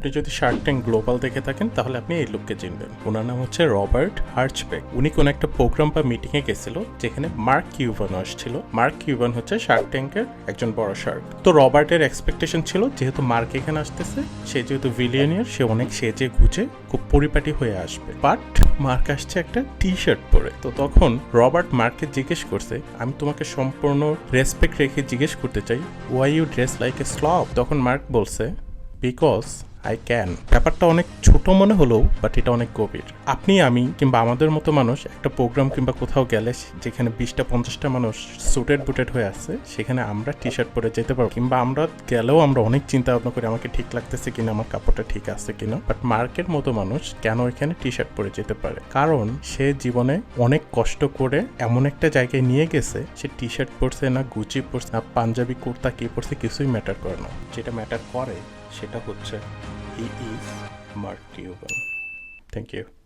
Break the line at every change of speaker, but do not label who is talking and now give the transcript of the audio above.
আপনি যদি Shark tank global দেখে থাকেন, তাহলে আপনি এই লোককে চিনবেন। ওনার নাম হচ্ছে রবার্ট হার্চবেক। উনি কোন একটা প্রোগ্রাম বা মিটিং এ গেছিল, যেখানে মার্ক কিউবান আসছিল। মার্ক কিউবান হচ্ছে শার্ক ট্যাঙ্কের একজন বড় শার্ক তো রবার্টের এক্সপেকটেশন ছিল, যেহেতু মার্ক এখানে আসতেছে, সে যেহেতু ভিলিয়নিয়ার সে অনেক সেজে গুজে খুব পরিপাটি হয়ে আসবে। বাট মার্ক আসছে একটা টি শার্ট পরে। তো তখন রবার্ট মার্ককে জিজ্ঞেস করছে, আমি তোমাকে সম্পূর্ণ রেসপেক্ট রেখে জিজ্ঞেস করতে চাই why you dress like a slob তখন মার্ক বলছে বিকজ আই ক্যান ব্যাপারটা অনেক ছোট মনে হলেও বাট এটা অনেক গভীর। আপনি, আমি কিংবা আমাদের মতো মানুষ একটা প্রোগ্রাম কিংবা কোথাও গেলে যেখানে বিশটা, পঞ্চাশটা মানুষ সুটেড বুটেড হয়ে আছে, সেখানে আমরা টি শার্ট পরে যেতে পারব। কিংবা আমরা গেলেও আমরা অনেক চিন্তা ভাবনা করি, আমাকে ঠিক লাগতেছে কিনা, আমার কাপড়টা ঠিক আছে কিনা। বাট মার্কের মতো মানুষ কেন এখানে টি শার্ট পরে যেতে পারে? কারণ সে জীবনে অনেক কষ্ট করে এমন একটা জায়গায় নিয়ে গেছে, সে টি শার্ট পরছে না গুচি পরছে না, পাঞ্জাবি কুর্তা কি পরছে কিছুই ম্যাটার করে না। যেটা ম্যাটার করে সেটা হচ্ছে he is Mark thank you